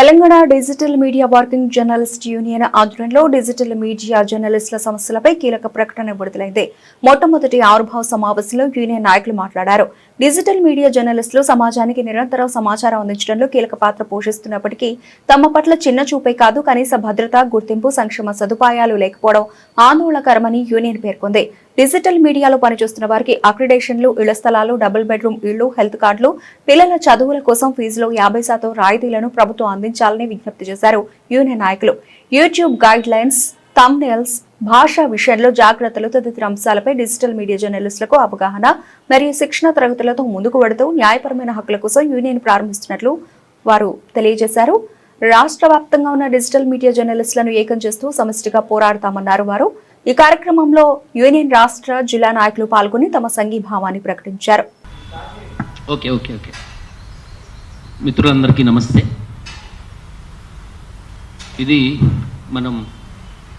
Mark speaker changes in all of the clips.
Speaker 1: Telangana digital media working journalist union ఆధ్వర్యంలో digital media జర్నలిస్టుల సమస్యలపై కీలక ప్రకటన విడుదలైంది. మొట్టమొదటి ఆవిర్భావ సమావేశంలో యూనియన్ నాయకులు మాట్లాడారు. డిజిటల్ మీడియా జర్నలిస్టులు సమాజానికి నిరంతరం సమాచారం అందించడంలో కీలక పాత్ర పోషిస్తున్నప్పటికీ తమ పట్ల చిన్న చూపే కాదు కనీస భద్రత గుర్తింపు సంక్షేమ సదుపాయాలు లేకపోవడం ఆందోళనకరమని యూనియన్ పేర్కొంది. డిజిటల్ మీడియాలో పనిచేస్తున్న వారికి అక్రిడేషన్లు ఇళ్ళ స్థలాలు డబుల్ బెడ్రూమ్ ఇళ్ళు హెల్త్ కార్డులు పిల్లల చదువుల కోసం ఫీజులో యాభై శాతం రాయితీలను ప్రభుత్వం అందించాలని విజ్ఞప్తి చేశారు యూనియన్ నాయకులు. యూట్యూబ్ గైడ్ లైన్స్ థంబ్నెయిల్స్ భాషా విషయంలో జాగ్రత్తలు తదితర అంశాలపై డిజిటల్ మీడియా జర్నలిస్టులకు అవగాహన మరియు శిక్షణ తరగతులతో ముందుకు పడుతూ న్యాయపరమైన హక్కుల కోసం యూనియన్ ప్రారంభిస్తున్నట్లు వారు తెలియజేశారు. రాష్ట్ర వ్యాప్తంగా ఉన్న డిజిటల్ మీడియా జర్నలిస్టులను ఏకం చేస్తూ సమిష్టిగా పోరాడతామన్నారు వారు. ఈ కార్యక్రమంలో యూనియన్ రాష్ట్ర జిల్లా నాయకులు పాల్గొని తమ సంఘీభావాన్ని ప్రకటించారు.
Speaker 2: Okay okay okay. మిత్రులందరికీ నమస్తే. ఇది మనం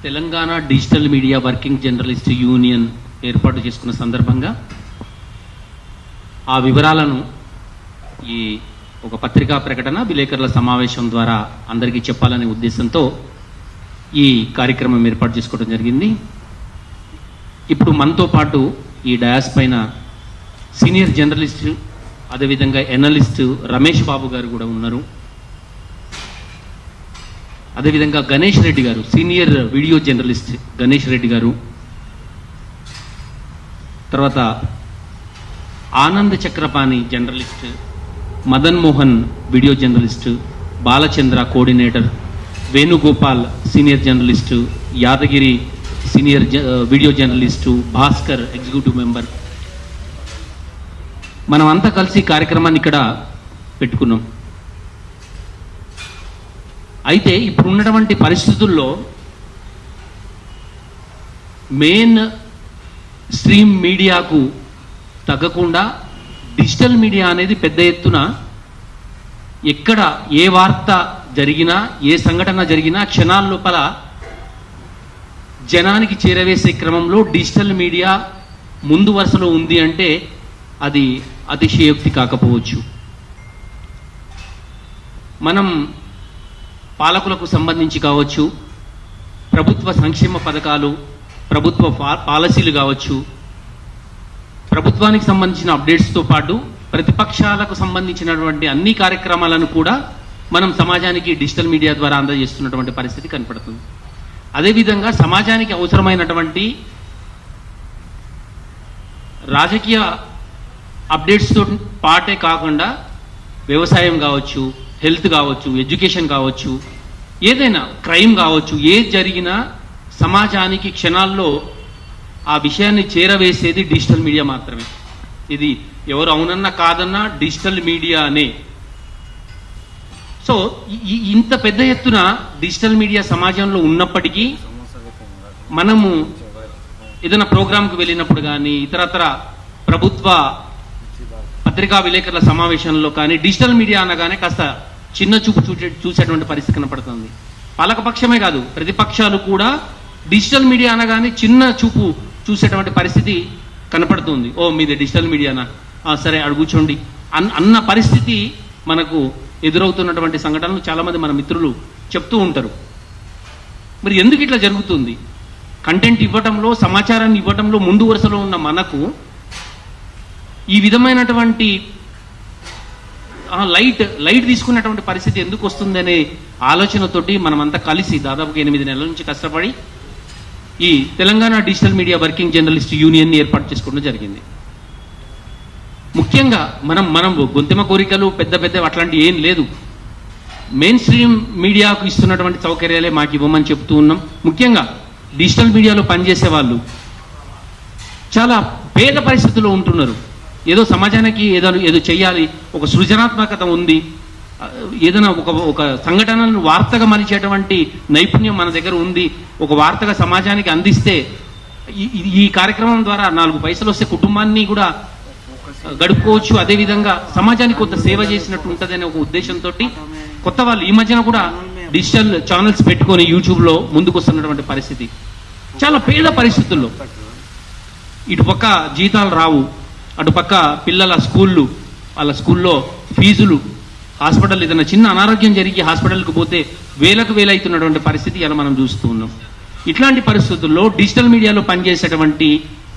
Speaker 2: Telangana digital media working journalist union ఏర్పాటు చేసుకున్న సందర్భంగా ఆ వివరాలను ఈ ఒక పత్రికా ప్రకటన విలేకరుల సమావేశం ద్వారా అందరికీ చెప్పాలనే ఉద్దేశంతో ఈ కార్యక్రమం ఏర్పాటు చేసుకోవడం జరిగింది. ఇప్పుడు మనతో పాటు ఈ డయాస్ పైన సీనియర్ జర్నలిస్ట్ అదేవిధంగా ఎనలిస్ట్ రమేష్ బాబు గారు కూడా ఉన్నారు. అదేవిధంగా గణేష్ రెడ్డి గారు senior video journalist Ganesh Reddy గారు. తర్వాత Anand Chakrapani journalist Madan Mohan video journalist Balachandra coordinator Venugopal senior journalist Yadagiri senior జ- video journalist Bhaskar executive member. మనం అంతా కలిసి కార్యక్రమాన్ని ఇక్కడ పెట్టుకున్నాం. అయితే ఇప్పుడు ఉన్నటువంటి పరిస్థితుల్లో మెయిన్ స్ట్రీమ్ మీడియాకు తగ్గకుండా డిజిటల్ మీడియా అనేది పెద్ద ఎత్తున ఎక్కడ ఏ వార్త జరిగినా ఏ సంఘటన జరిగినా క్షణాల లోపల జనానికి చేరవేసే క్రమంలో డిజిటల్ మీడియా ముందు వరుసలో ఉంది అంటే అది అతిశయోక్తి కాకపోవచ్చు. మనం పాలకులకు సంబంధించి కావచ్చు ప్రభుత్వ సంక్షేమ పథకాలు ప్రభుత్వ పా- పాలసీలు కావచ్చు ప్రభుత్వానికి సంబంధించిన అప్డేట్స్తో పాటు ప్రతిపక్షాలకు సంబంధించినటువంటి అన్ని కార్యక్రమాలను కూడా మనం సమాజానికి డిజిటల్ మీడియా ద్వారా అందజేస్తున్నటువంటి పరిస్థితి కనపడుతుంది. అదేవిధంగా సమాజానికి అవసరమైనటువంటి రాజకీయ అప్డేట్స్తో పాటే కాకుండా వ్యవసాయం కావచ్చు హెల్త్ కావచ్చు ఎడ్యుకేషన్ కావచ్చు ఏదైనా క్రైమ్ కావచ్చు ఏది జరిగినా సమాజానికి క్షణాల్లో ఆ విషయాన్ని చేరవేసేది డిజిటల్ మీడియా మాత్రమే. ఇది ఎవరు అవునన్నా కాదన్నా డిజిటల్ మీడియానే. సో ఈ- ఇంత పెద్ద ఎత్తున డిజిటల్ మీడియా సమాజంలో ఉన్నప్పటికీ మనము ఏదైనా ప్రోగ్రాంకు వెళ్ళినప్పుడు కానీ ఇతరత్ర ప్రభుత్వ పత్రికా విలేకరుల సమావేశంలో కానీ డిజిటల్ మీడియా అనగానే కాస్త చిన్న చూపు చూసే చూసేటువంటి పరిస్థితి కనపడుతుంది. పాలకపక్షమే కాదు ప్రతిపక్షాలు కూడా డిజిటల్ మీడియా అనగానే చిన్న చూపు చూసేటువంటి పరిస్థితి కనపడుతుంది. ఓ మీది డిజిటల్ మీడియానా సరే అడుగుచోండి అన్న పరిస్థితి మనకు ఎదురవుతున్నటువంటి సంఘటనలు చాలామంది మన మిత్రులు చెప్తూ ఉంటారు. మరి ఎందుకు ఇట్లా జరుగుతుంది? కంటెంట్ ఇవ్వటంలో సమాచారాన్ని ఇవ్వటంలో ముందు వరుసలో ఉన్న మనకు ఈ విధమైనటువంటి లైట్ లైట్ తీసుకున్నటువంటి పరిస్థితి ఎందుకు వస్తుందనే ఆలోచనతోటి మనమంతా కలిసి దాదాపుగా ఎనిమిది నెలల నుంచి కష్టపడి ఈ Telangana digital media working journalist యూనియన్ని ఏర్పాటు చేసుకోవడం జరిగింది. ముఖ్యంగా మనం మనం గొంతెమ కోరికలు పెద్ద పెద్ద అట్లాంటి ఏం లేదు. మెయిన్ స్ట్రీమ్ మీడియాకు ఇస్తున్నటువంటి సౌకర్యాలే మాకు ఇవ్వమని చెప్తూ ఉన్నాం. ముఖ్యంగా డిజిటల్ మీడియాలో పనిచేసే వాళ్ళు చాలా పేద పరిస్థితుల్లో ఉంటున్నారు. ఏదో సమాజానికి ఏదో ఏదో చేయాలి ఒక సృజనాత్మకత ఉంది. ఏదైనా ఒక ఒక సంఘటనను వార్తగా మలిచేటువంటి నైపుణ్యం మన దగ్గర ఉంది. ఒక వార్తగా సమాజానికి అందిస్తే ఈ- ఈ కార్యక్రమం ద్వారా నాలుగు పైసలు వస్తే కుటుంబాన్ని కూడా గడుపుకోవచ్చు. అదేవిధంగా సమాజానికి కొంత సేవ చేసినట్టు ఉంటుందనే ఒక ఉద్దేశంతో కొత్త వాళ్ళు ఈ మధ్యన కూడా డిజిటల్ ఛానల్స్ పెట్టుకొని యూట్యూబ్లో ముందుకు వస్తున్నటువంటి పరిస్థితి. చాలా పేద పరిస్థితుల్లో. ఇటుపక్క జీతాలు రావు. అటుపక్క పిల్లల స్కూళ్ళు వాళ్ళ స్కూల్లో ఫీజులు హాస్పిటల్ ఏదైనా చిన్న అనారోగ్యం జరిగి హాస్పిటల్కి పోతే వేలకు వేలవుతున్నటువంటి పరిస్థితి ఇలా మనం చూస్తూ ఉన్నాం. ఇట్లాంటి పరిస్థితుల్లో డిజిటల్ మీడియాలో పనిచేసేటువంటి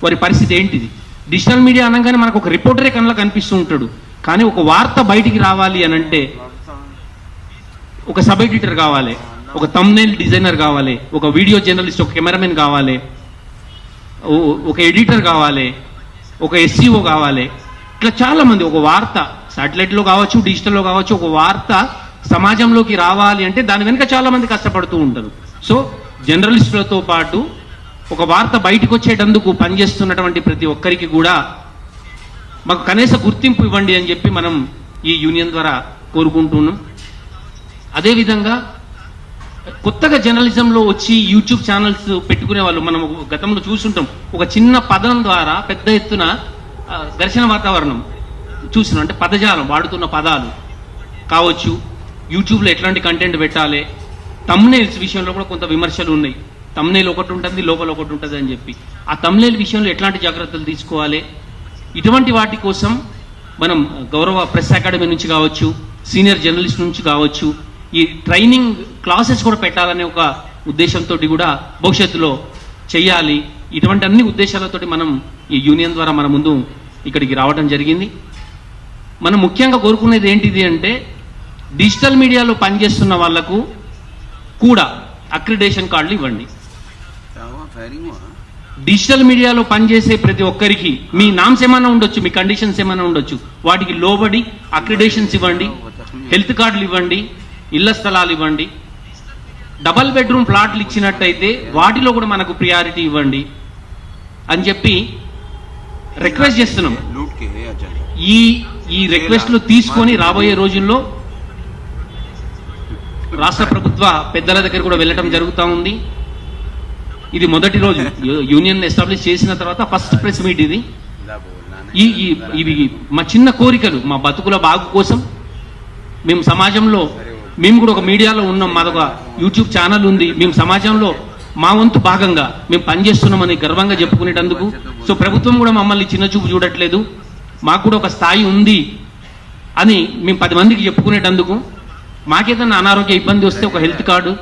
Speaker 2: వారి పరిస్థితి ఏంటిది? డిజిటల్ మీడియా అనగానే మనకు ఒక రిపోర్టరే కళ్ళలో కనిపిస్తూ ఉంటాడు. కానీ ఒక వార్త బయటికి రావాలి అని అంటే ఒక సబ్ ఎడిటర్ కావాలి ఒక తమ్నైల్ డిజైనర్ కావాలి ఒక వీడియో జర్నలిస్ట్ ఒక కెమెరామెన్ కావాలి ఒక ఎడిటర్ కావాలి ఒక ఎస్సీఓ కావాలి. ఇట్లా చాలా మంది ఒక వార్త సాటిలైట్లో కావచ్చు డిజిటల్లో కావచ్చు ఒక వార్త సమాజంలోకి రావాలి అంటే దాని వెనుక చాలా మంది కష్టపడుతూ ఉంటారు. సో జర్నలిస్టులతో పాటు ఒక వార్త బయటకు వచ్చేటందుకు పనిచేస్తున్నటువంటి ప్రతి ఒక్కరికి కూడా మాకు కనీస గుర్తింపు ఇవ్వండి అని చెప్పి మనం ఈ యూనియన్ ద్వారా కోరుకుంటున్నాం. అదేవిధంగా కొత్తగా జర్నలిజంలో వచ్చి యూట్యూబ్ ఛానల్స్ పెట్టుకునే వాళ్ళు మనం గతంలో చూసుంటాం ఒక చిన్న పదం ద్వారా పెద్ద ఎత్తున ఘర్షణ వాతావరణం చూసినాం అంటే పదజాలం వాడుతున్న పదాలు కావచ్చు. యూట్యూబ్లో ఎట్లాంటి కంటెంట్ పెట్టాలి. తమ్నేల్స్ విషయంలో కూడా కొంత విమర్శలు ఉన్నాయి. తమ్నేల్ ఒకటి ఉంటుంది లోపల ఒకటి ఉంటుంది అని చెప్పి. ఆ తమ్నేల్ విషయంలో ఎట్లాంటి జాగ్రత్తలు తీసుకోవాలి? ఇటువంటి వాటి కోసం మనం గౌరవ ప్రెస్ అకాడమీ నుంచి కావచ్చు సీనియర్ జర్నలిస్ట్ నుంచి కావచ్చు ఈ ట్రైనింగ్ క్లాసెస్ కూడా పెట్టాలనే ఒక ఉద్దేశంతో కూడా భవిష్యత్తులో చేయాలి ఇటువంటి అన్ని ఉద్దేశాలతోటి మనం ఈ యూనియన్ ద్వారా మన ముందు ఇక్కడికి రావడం జరిగింది. మనం ముఖ్యంగా కోరుకునేది ఏంటిది అంటే డిజిటల్ మీడియాలో పనిచేస్తున్న వాళ్ళకు కూడా అక్రిడేషన్ కార్డులు ఇవ్వండి. డిజిటల్ మీడియాలో పనిచేసే ప్రతి ఒక్కరికి మీ నామ్స్ ఏమైనా ఉండొచ్చు మీ కండిషన్స్ ఏమైనా ఉండొచ్చు. వాటికి లోబడి అక్రిడేషన్స్ ఇవ్వండి హెల్త్ కార్డులు ఇవ్వండి ఇళ్ళ స్థలాలు ఇవ్వండి. డబల్ బెడ్రూమ్ ప్లాట్లు ఇచ్చినట్టయితే వాటిలో కూడా మనకు ప్రియారిటీ ఇవ్వండి అని చెప్పి రిక్వెస్ట్ చేస్తున్నాం. ఈ ఈ రిక్వెస్ట్లు తీసుకొని రాబోయే రోజుల్లో రాష్ట్ర ప్రభుత్వ పెద్దల దగ్గర కూడా వెళ్ళటం జరుగుతూ ఉంది. ఇది మొదటి రోజు. యూనియన్ ఎస్టాబ్లిష్ చేసిన తర్వాత ఫస్ట్ ప్రెస్ మీట్ ఇది. ఈ ఇది మా చిన్న కోరికలు మా బతుకుల బాగు కోసం. మేము సమాజంలో మేము కూడా ఒక మీడియాలో ఉన్నాం మాదొక యూట్యూబ్ ఛానల్ ఉంది. మేము సమాజంలో మా వంతు భాగంగా మేము పనిచేస్తున్నామని గర్వంగా చెప్పుకునేటందుకు. సో ప్రభుత్వం కూడా మమ్మల్ని చిన్న చూపు చూడట్లేదు. మాకు కూడా ఒక స్థాయి ఉంది అని మేము పది మందికి చెప్పుకునేటందుకు. మాకేదన్నా అనారోగ్య ఇబ్బంది వస్తే ఒక హెల్త్ కార్డు.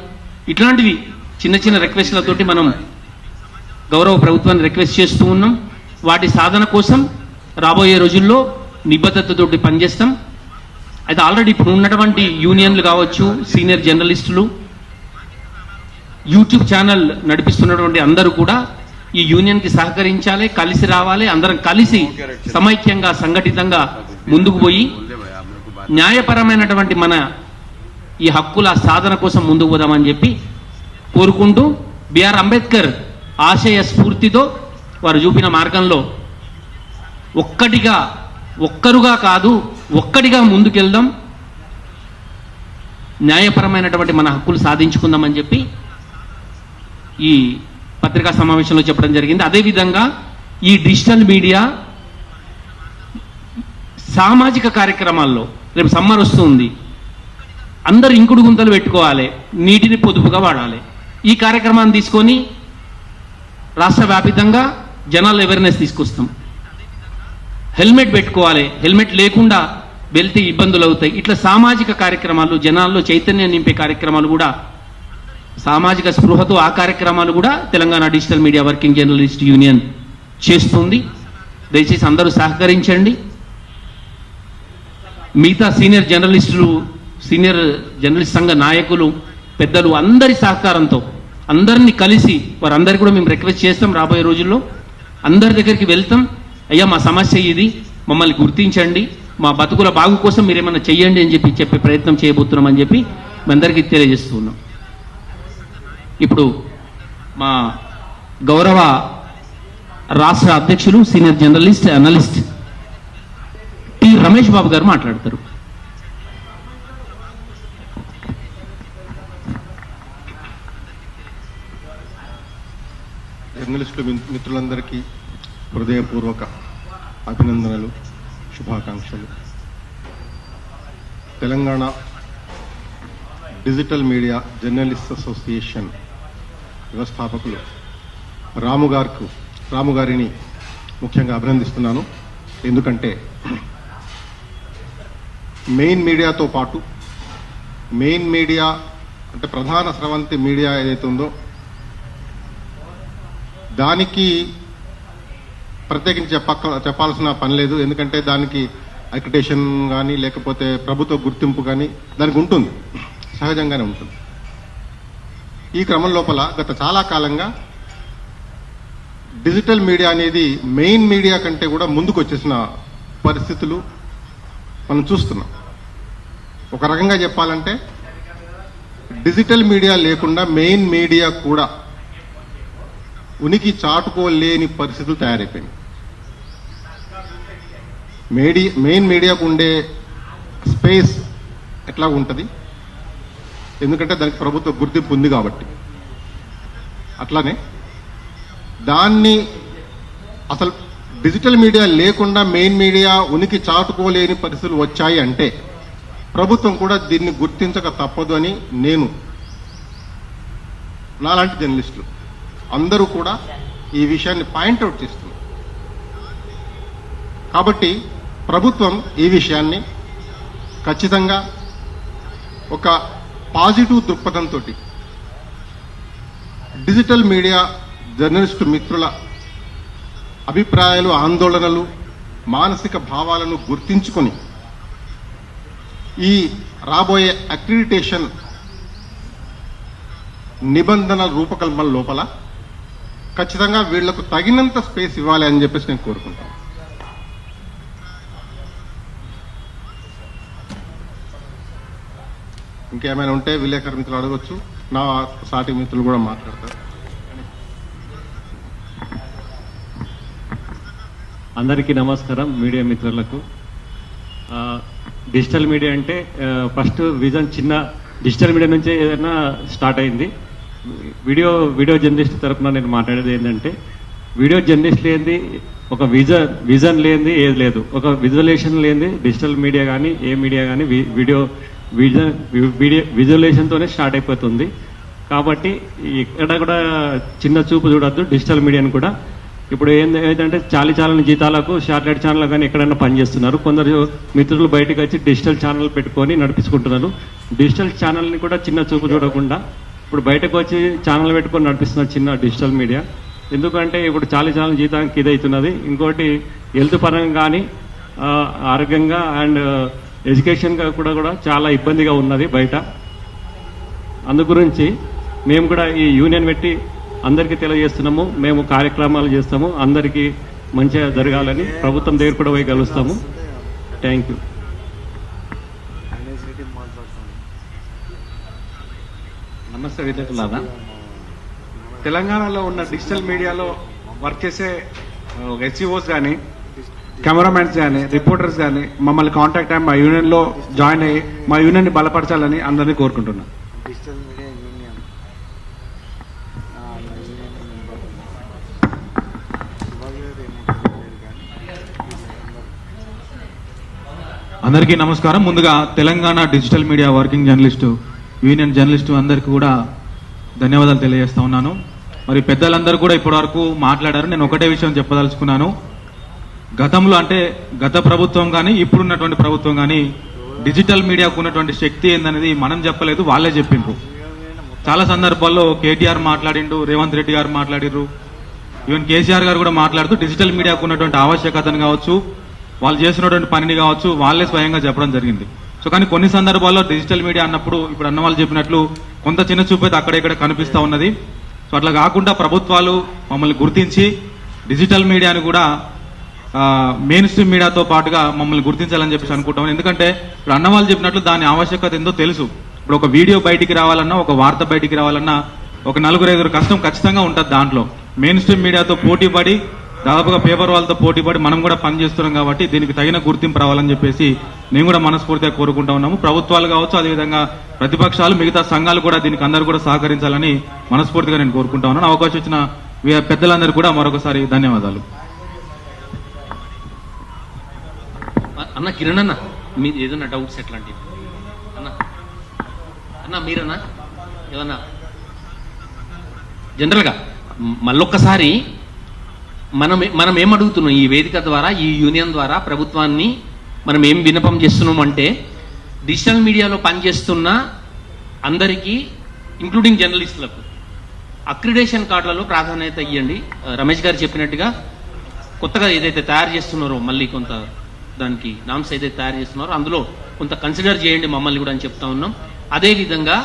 Speaker 2: ఇట్లాంటివి చిన్న చిన్న రిక్వెస్ట్లతోటి మనం గౌరవ ప్రభుత్వాన్ని రిక్వెస్ట్ చేస్తూ ఉన్నాం. వాటి సాధన కోసం రాబోయే రోజుల్లో నిబద్ధతతో పనిచేస్తాం. అయితే ఆల్రెడీ ఇప్పుడు ఉన్నటువంటి యూనియన్లు కావచ్చు సీనియర్ జర్నలిస్టులు యూట్యూబ్ ఛానల్ నడిపిస్తున్నటువంటి అందరూ కూడా ఈ యూనియన్కి సహకరించాలి కలిసి రావాలి అందరం కలిసి సమైక్యంగా సంఘటితంగా ముందుకు పోయి న్యాయపరమైనటువంటి మన ఈ హక్కుల సాధన కోసం ముందుకు పోదామని చెప్పి కోరుకుంటూ బిఆర్ అంబేద్కర్ ఆశయ స్ఫూర్తితో వారు చూపిన మార్గంలో ఒక్కటిగా ఒక్కరుగా కాదు ఒక్కటిగా ముందుకెళ్దాం. న్యాయపరమైనటువంటి మన హక్కులు సాధించుకుందామని చెప్పి ఈ పత్రికా సమావేశంలో చెప్పడం జరిగింది. అదేవిధంగా ఈ డిజిటల్ మీడియా సామాజిక కార్యక్రమాల్లో రేపు సమ్మర్ వస్తుంది. అందరు ఇంకుడు గుంతలు పెట్టుకోవాలి నీటిని పొదుపుగా వాడాలి. ఈ కార్యక్రమాన్ని తీసుకొని రాష్ట్ర వ్యాపితంగా జనాలు అవేర్నెస్ తీసుకొస్తాం. హెల్మెట్ పెట్టుకోవాలి. హెల్మెట్ లేకుండా వెళ్తే ఇబ్బందులు అవుతాయి. ఇట్లా సామాజిక కార్యక్రమాలు జనాల్లో చైతన్యం నింపే కార్యక్రమాలు కూడా సామాజిక స్పృహతో ఆ కార్యక్రమాలు కూడా Telangana digital media working journalist union చేస్తుంది. దయచేసి అందరూ సహకరించండి. మిగతా సీనియర్ జర్నలిస్టులు సీనియర్ జర్నలిస్ట్ సంఘ నాయకులు పెద్దలు అందరి సహకారంతో అందరినీ కలిసి వారందరికీ కూడా మేము రిక్వెస్ట్ చేస్తాం రాబోయే రోజుల్లో. అందరి దగ్గరికి వెళ్తాం. అయ్యా మా సమస్య ఇది. మమ్మల్ని గుర్తించండి. మా బతుకుల బాగు కోసం మీరు ఏమైనా చెయ్యండి అని చెప్పి చెప్పే ప్రయత్నం చేయబోతున్నాం అని చెప్పి మీ అందరికీ తెలియజేస్తున్నాం. ఇప్పుడు మా గౌరవ రాష్ట్ర అధ్యక్షులు senior journalist analyst T Ramesh Babu గారు మాట్లాడతారు.
Speaker 3: జర్నలిస్టు మిత్రులందరికీ హృదయపూర్వక అభినందనలు శుభాకాంక్షలు. Telangana digital media journalist association వ్యవస్థాపకులు రాము గారికి రాము గారిని ముఖ్యంగా అభినందిస్తున్నాను. ఎందుకంటే మెయిన్ మీడియాతో పాటు మెయిన్ మీడియా అంటే ప్రధాన స్రవంతి మీడియా ఏదైతే ఉందో దానికి ప్రత్యేకించి చెప్పక్క చెప్పాల్సిన పని లేదు. ఎందుకంటే దానికి అక్రిటేషన్ కానీ లేకపోతే ప్రభుత్వ గుర్తింపు కానీ దానికి ఉంటుంది. సహజంగానే ఉంటుంది. ఈ క్రమం లోపల గత చాలా కాలంగా డిజిటల్ మీడియా అనేది మెయిన్ మీడియా కంటే కూడా ముందుకు వచ్చేసిన పరిస్థితులు మనం చూస్తున్నాం. ఒక రకంగా చెప్పాలంటే డిజిటల్ మీడియా లేకుండా మెయిన్ మీడియా కూడా ఉనికి చాటుకోలేని పరిస్థితులు తయారైపోయినాయి. మీడియా మెయిన్ మీడియాకు ఉండే స్పేస్ ఎట్లా ఉంటుంది? ఎందుకంటే దానికి ప్రభుత్వ గుర్తింపు ఉంది కాబట్టి. అట్లానే దాన్ని అసలు డిజిటల్ మీడియా లేకుండా మెయిన్ మీడియా ఉనికి చాటుకోలేని పరిస్థితులు వచ్చాయి అంటే ప్రభుత్వం కూడా దీన్ని గుర్తించక తప్పదు అని నేను నాలాంటి జర్నలిస్టులు. అందరూ కూడా ఈ విషయాన్ని పాయింట్అవుట్ చేస్తున్నారు. కాబట్టి ప్రభుత్వం ఈ విషయాన్ని ఖచ్చితంగా ఒక పాజిటివ్ దృక్పథంతో డిజిటల్ మీడియా జర్నలిస్టు మిత్రుల అభిప్రాయాలు ఆందోళనలు మానసిక భావాలను గుర్తించుకొని ఈ రాబోయే అక్రిడిటేషన్ నిబంధనల రూపకల్పన లోపల ఖచ్చితంగా వీళ్ళకు తగినంత స్పేస్ ఇవ్వాలి అని చెప్పేసి నేను కోరుకుంటాను. ఇంకేమైనా ఉంటే విలేకరు మిత్రులు అడగొచ్చు. నా సాటి మిత్రులు కూడా మాట్లాడతారు.
Speaker 4: అందరికీ నమస్కారం మీడియా మిత్రులకు. డిజిటల్ మీడియా అంటే ఫస్ట్ విజన్ చిన్న డిజిటల్ మీడియా నుంచే ఏదైనా స్టార్ట్ అయింది. వీడియో వీడియో జర్నలిస్ట్ తరఫున నేను మాట్లాడేది ఏంటంటే వీడియో జర్నలిస్ట్ లేనిది ఒక విజన్ విజన్ లేనిది ఏది లేదు. ఒక విజువలేషన్ లేనిది డిజిటల్ మీడియా కానీ ఏ మీడియా కానీ వీడియో విజన్ వీడియో విజువలేషన్తోనే స్టార్ట్ అయిపోతుంది. కాబట్టి ఇక్కడ కూడా చిన్న చూపు చూడొద్దు డిజిటల్ మీడియాని కూడా. ఇప్పుడు ఏంది ఏంటంటే చాలి చాలని జీతాలకు శాటిలైట్ ఛానల్ కానీ ఎక్కడైనా పనిచేస్తున్నారు కొందరు మిత్రులు బయటకు వచ్చి డిజిటల్ ఛానల్ పెట్టుకొని నడిపించుకుంటున్నారు. డిజిటల్ ఛానల్ని కూడా చిన్న చూపు చూడకుండా ఇప్పుడు బయటకు వచ్చి ఛానల్ పెట్టుకొని నడిపిస్తున్న చిన్న డిజిటల్ మీడియా ఎందుకంటే ఇప్పుడు చాలా ఛానల్ జీతానికి ఇదవుతున్నది ఇంకోటి హెల్త్ పరంగా కానీ ఆరోగ్యంగా అండ్ ఎడ్యుకేషన్గా కూడా కూడా చాలా ఇబ్బందిగా ఉన్నది బయట. అందుగురించి మేము కూడా ఈ యూనియన్ పెట్టి అందరికీ తెలియజేస్తున్నాము. మేము కార్యక్రమాలు చేస్తాము. అందరికీ మంచిగా జరగాలని ప్రభుత్వం దగ్గర కూడా పోయి కలుస్తాము. థ్యాంక్ యూ
Speaker 5: నమస్తే విలేకరులారా తెలంగాణలో ఉన్న డిజిటల్ మీడియాలో వర్క్ చేసే హెచ్ఈఓస్ కానీ కెమెరామెన్స్ కానీ రిపోర్టర్స్ కానీ మమ్మల్ని కాంటాక్ట్ అయ్యి మా యూనియన్లో జాయిన్ అయ్యి మా యూనియన్ని బలపరచాలని అందరినీ కోరుకుంటున్నాను
Speaker 6: అందరికీ నమస్కారం. ముందుగా Telangana digital media working journalist union journalist అందరికీ కూడా ధన్యవాదాలు తెలియజేస్తా ఉన్నాను. మరి పెద్దలందరూ కూడా ఇప్పటివరకు మాట్లాడారు. నేను ఒకటే విషయం చెప్పదలుచుకున్నాను. గతంలో అంటే గత ప్రభుత్వం కానీ ఇప్పుడున్నటువంటి ప్రభుత్వం కానీ డిజిటల్ మీడియాకు ఉన్నటువంటి శక్తి ఏందనేది మనం చెప్పలేదు వాళ్ళే చెప్పిండ్రు. చాలా సందర్భాల్లో కేటీఆర్ మాట్లాడిండు రేవంత్ రెడ్డి గారు మాట్లాడిర్రు. ఈవెన్ కేసీఆర్ గారు కూడా మాట్లాడుతూ డిజిటల్ మీడియాకు ఉన్నటువంటి ఆవశ్యకతను కావచ్చు వాళ్ళు చేసినటువంటి పనిని కావచ్చు వాళ్ళే స్వయంగా చెప్పడం జరిగింది. సో కానీ కొన్ని సందర్భాల్లో డిజిటల్ మీడియా అన్నప్పుడు ఇప్పుడు అన్నవాళ్ళు చెప్పినట్లు కొంత చిన్న చూపు అయితే అక్కడ ఇక్కడ కనిపిస్తూ ఉన్నది. సో అట్లా కాకుండా ప్రభుత్వాలు మమ్మల్ని గుర్తించి డిజిటల్ మీడియాను కూడా మెయిన్ స్ట్రీమ్ మీడియాతో పాటుగా మమ్మల్ని గుర్తించాలని చెప్పేసి అనుకుంటాం. ఎందుకంటే ఇప్పుడు అన్నవాళ్ళు చెప్పినట్లు దాని ఆవశ్యకత ఏందో తెలుసు. ఇప్పుడు ఒక వీడియో బయటికి రావాలన్నా ఒక వార్త బయటికి రావాలన్నా ఒక నలుగురు ఐదుగురు కష్టం ఖచ్చితంగా ఉంటుంది దాంట్లో. మెయిన్ స్ట్రీమ్ మీడియాతో పోటీ పడి దాదాపుగా పేపర్ వాళ్ళతో పోటీ పడి మనం కూడా పనిచేస్తున్నాం కాబట్టి దీనికి తగిన గుర్తింపు రావాలని చెప్పేసి నేను కూడా మనస్ఫూర్తిగా కోరుకుంటా ఉన్నాము. ప్రభుత్వాలు కావచ్చు అదేవిధంగా ప్రతిపక్షాలు మిగతా సంఘాలు కూడా దీనికి అందరూ కూడా సహకరించాలని మనస్ఫూర్తిగా నేను కోరుకుంటా ఉన్నాను. అవకాశం ఇచ్చిన పెద్దలందరూ కూడా మరొకసారి ధన్యవాదాలు.
Speaker 2: అన్న కిరణ్ అన్న మీ ఏదన్నా డౌట్స్ ఎట్లాంటివి? అన్న అన్న మీరన్నా? ఏమన్నా? జనరల్గా మళ్ళొక్కసారి మనం మనం ఏం అడుగుతున్నాం? ఈ వేదిక ద్వారా ఈ యూనియన్ ద్వారా ప్రభుత్వాన్ని మనం ఏం వినపం చేస్తున్నాం అంటే డిజిటల్ మీడియాలో పనిచేస్తున్న అందరికీ ఇంక్లూడింగ్ జర్నలిస్టులకు అక్రిడేషన్ కార్డులలో ప్రాధాన్యత ఇవ్వండి రమేష్ గారు చెప్పినట్టుగా కొత్తగా ఏదైతే తయారు చేస్తున్నారో మళ్ళీ కొంత దానికి నామ్స్ ఏదైతే తయారు చేస్తున్నారో అందులో కొంత కన్సిడర్ చేయండి మమ్మల్ని కూడా అని చెప్తా ఉన్నాం. అదే విధంగా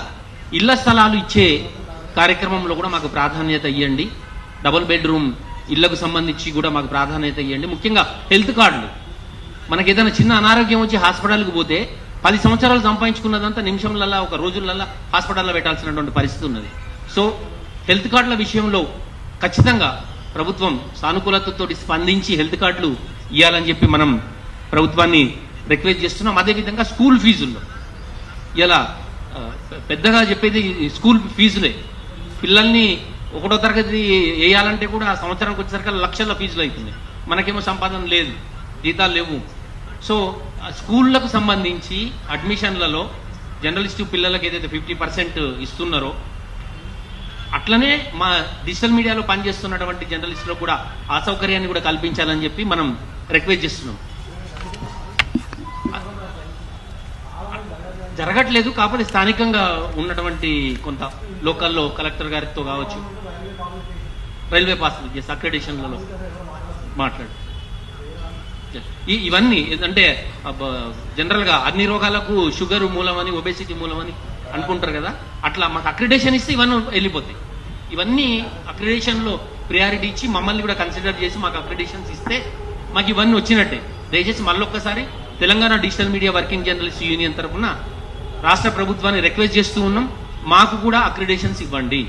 Speaker 2: ఇళ్ళ స్థలాలు ఇచ్చే కార్యక్రమంలో కూడా మాకు ప్రాధాన్యత ఇవ్వండి డబుల్ బెడ్రూమ్ ఇళ్ళకు సంబంధించి కూడా మాకు ప్రాధాన్యత ఇవ్వండి. ముఖ్యంగా హెల్త్ కార్డులు. మనకి ఏదైనా చిన్న అనారోగ్యం వచ్చి హాస్పిటల్కి పోతే పది సంవత్సరాలు సంపాదించుకున్నదంతా నిమిషంలల్లా ఒక రోజులల్లా హాస్పిటల్లో పెట్టాల్సినటువంటి పరిస్థితి ఉన్నది. సో హెల్త్ కార్డుల విషయంలో ఖచ్చితంగా ప్రభుత్వం సానుకూలతతో స్పందించి హెల్త్ కార్డులు ఇవ్వాలని చెప్పి మనం ప్రభుత్వాన్ని రిక్వెస్ట్ చేస్తున్నాం. అదేవిధంగా స్కూల్ ఫీజుల్లో. ఇలా పెద్దగా చెప్పేది స్కూల్ ఫీజులే. పిల్లల్ని ఒకటో తరగతి వేయాలంటే కూడా ఆ సంవత్సరానికి వచ్చేసరికి లక్షల ఫీజులు అవుతుంది. మనకేమో సంపాదన లేదు. జీతాలు లేవు. సో స్కూళ్ళకు సంబంధించి అడ్మిషన్లలో జర్నలిస్ట్ పిల్లలకి ఏదైతే ఫిఫ్టీ పర్సెంట్ ఇస్తున్నారో అట్లనే మా డిజిటల్ మీడియాలో పనిచేస్తున్నటువంటి జర్నలిస్టులకు కూడా ఆ సౌకర్యాన్ని కూడా కల్పించాలని చెప్పి మనం రిక్వెస్ట్ చేస్తున్నాం. జరగట్లేదు కాకపోతే స్థానికంగా ఉన్నటువంటి కొంత లోకల్లో కలెక్టర్ గారితో కావచ్చు రైల్వే పాస్ చేసి అక్రెడిషన్లలో మాట్లాడు. ఇవన్నీ అంటే జనరల్గా అన్ని రోగాలకు షుగర్ మూలమని ఒబేసిటీ మూలమని అనుకుంటారు కదా అట్లా మాకు అక్రిడేషన్ ఇస్తే ఇవన్నీ వెళ్ళిపోతాయి. ఇవన్నీ అక్రిడేషన్లో ప్రియారిటీ ఇచ్చి మమ్మల్ని కూడా కన్సిడర్ చేసి మాకు అక్రిడేషన్స్ ఇస్తే మాకు ఇవన్నీ వచ్చినట్టే. దయచేసి మళ్ళీ ఒక్కసారి Telangana digital media working journalist union తరఫున రాష్ట్ర ప్రభుత్వాన్ని రిక్వెస్ట్ చేస్తూ ఉన్నాం. మాకు కూడా అక్రిడేషన్స్ ఇవ్వండి.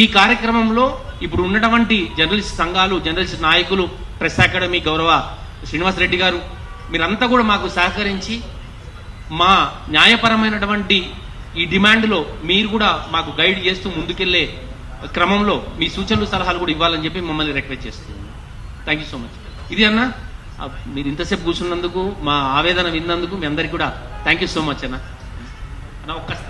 Speaker 2: ఈ కార్యక్రమంలో ఇప్పుడు ఉన్నటువంటి జర్నలిస్ట్ సంఘాలు జర్నలిస్ట్ నాయకులు ప్రెస్ అకాడమీ గౌరవ శ్రీనివాస్ రెడ్డి గారు మీరంతా కూడా మాకు సహకరించి మా న్యాయపరమైనటువంటి ఈ డిమాండ్లో మీరు కూడా మాకు గైడ్ చేస్తూ ముందుకెళ్ళే క్రమంలో మీ సూచనలు సలహాలు కూడా ఇవ్వాలని చెప్పి మమ్మల్ని రిక్వెస్ట్ చేస్తున్నాను థ్యాంక్ యూ సో మచ్ ఇది అన్న మీరు ఇంతసేపు కూర్చున్నందుకు మా ఆవేదన విన్నందుకు మీ అందరికి కూడా థ్యాంక్ యూ సో మచ్ అన్న. అన్న ఒక్కసారి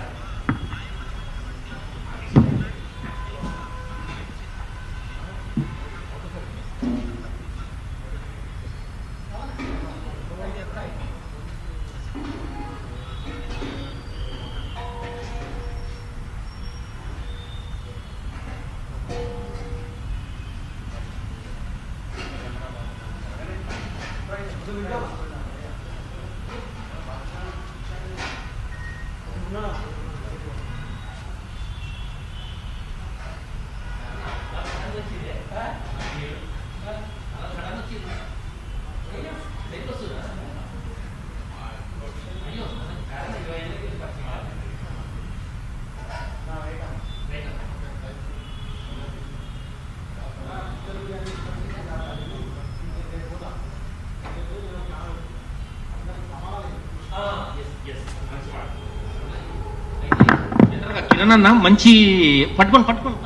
Speaker 2: జనరల్గా కిరణ్ అన్న మంచి పట్టుకొని పట్టుకొని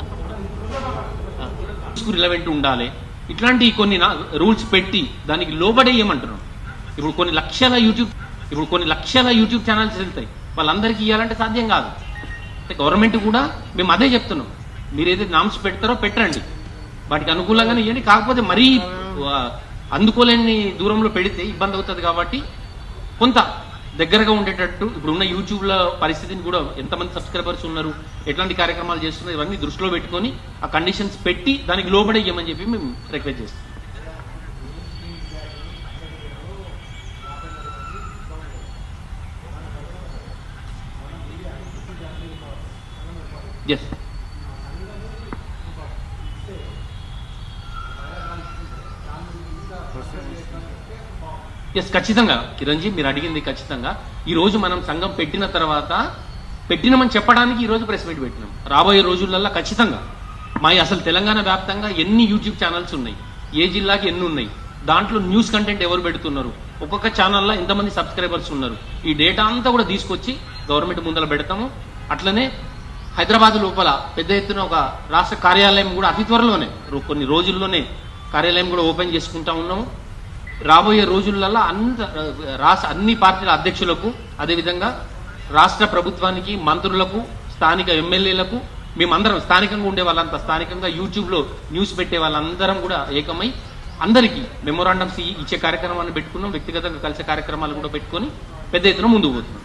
Speaker 2: రిలవెంట్ ఉండాలి. ఇట్లాంటి కొన్ని రూల్స్ పెట్టి దానికి లోబడేయమంటున్నాం ఇప్పుడు కొన్ని లక్షల యూట్యూబ్ ఇప్పుడు కొన్ని లక్షల యూట్యూబ్ ఛానల్స్ వెళ్తాయి. వాళ్ళందరికీ ఇవ్వాలంటే సాధ్యం కాదు. అంటే గవర్నమెంట్ కూడా మేము అదే చెప్తున్నాం. మీరు ఏదైతే నామ్స్ పెడతారో పెట్టండి వాటికి అనుకూలంగానే ఇవ్వండి కాకపోతే మరీ అందుకోలేని దూరంలో పెడితే ఇబ్బంది అవుతుంది కాబట్టి కొంత దగ్గరగా ఉండేటట్టు ఇప్పుడు ఉన్న యూట్యూబ్లో పరిస్థితిని కూడా ఎంతమంది సబ్స్క్రైబర్స్ ఉన్నారు ఎట్లాంటి కార్యక్రమాలు చేస్తున్నారు ఇవన్నీ దృష్టిలో పెట్టుకొని ఆ కండిషన్స్ పెట్టి దానికి లోబడి ఇవ్వమని చెప్పి మేము రిక్వెస్ట్ చేస్తాం. ఎస్ ఎస్ ఖచ్చితంగా. కిరణ్జీ మీరు అడిగింది ఖచ్చితంగా. ఈ రోజు మనం సంఘం పెట్టిన తర్వాత పెట్టినామని చెప్పడానికి ఈ రోజు ప్రెస్ మీట్ పెట్టినాం. రాబోయే రోజులల్లో ఖచ్చితంగా. మా అసలు తెలంగాణ వ్యాప్తంగా ఎన్ని యూట్యూబ్ ఛానల్స్ ఉన్నాయి? ఏ జిల్లాకి ఎన్ని ఉన్నాయి? దాంట్లో న్యూస్ కంటెంట్ ఎవరు పెడుతున్నారు? ఒక్కొక్క ఛానల్లో ఎంతమంది సబ్స్క్రైబర్స్ ఉన్నారు. ఈ డేటా అంతా కూడా తీసుకొచ్చి గవర్నమెంట్ ముందర పెడతాము. అట్లనే హైదరాబాద్ లోపల పెద్ద ఎత్తున ఒక రాష్ట్ర కార్యాలయం కూడా అతి త్వరలోనే కొన్ని రోజుల్లోనే కార్యాలయం కూడా ఓపెన్ చేసుకుంటా ఉన్నాము. రాబోయే రోజులలో అంత రాష్ట్ర అన్ని పార్టీల అధ్యక్షులకు అదేవిధంగా రాష్ట్ర ప్రభుత్వానికి మంత్రులకు స్థానిక ఎమ్మెల్యేలకు మేమందరం స్థానికంగా ఉండే వాళ్ళంతా స్థానికంగా యూట్యూబ్లో న్యూస్ పెట్టే వాళ్ళందరం కూడా ఏకమై అందరికీ మెమోరాండమ్స్ ఇచ్చే కార్యక్రమాన్ని పెట్టుకున్నాం. వ్యక్తిగతంగా కలిసే కార్యక్రమాలు కూడా పెట్టుకొని పెద్ద ఎత్తున ముందుకు పోతున్నాం.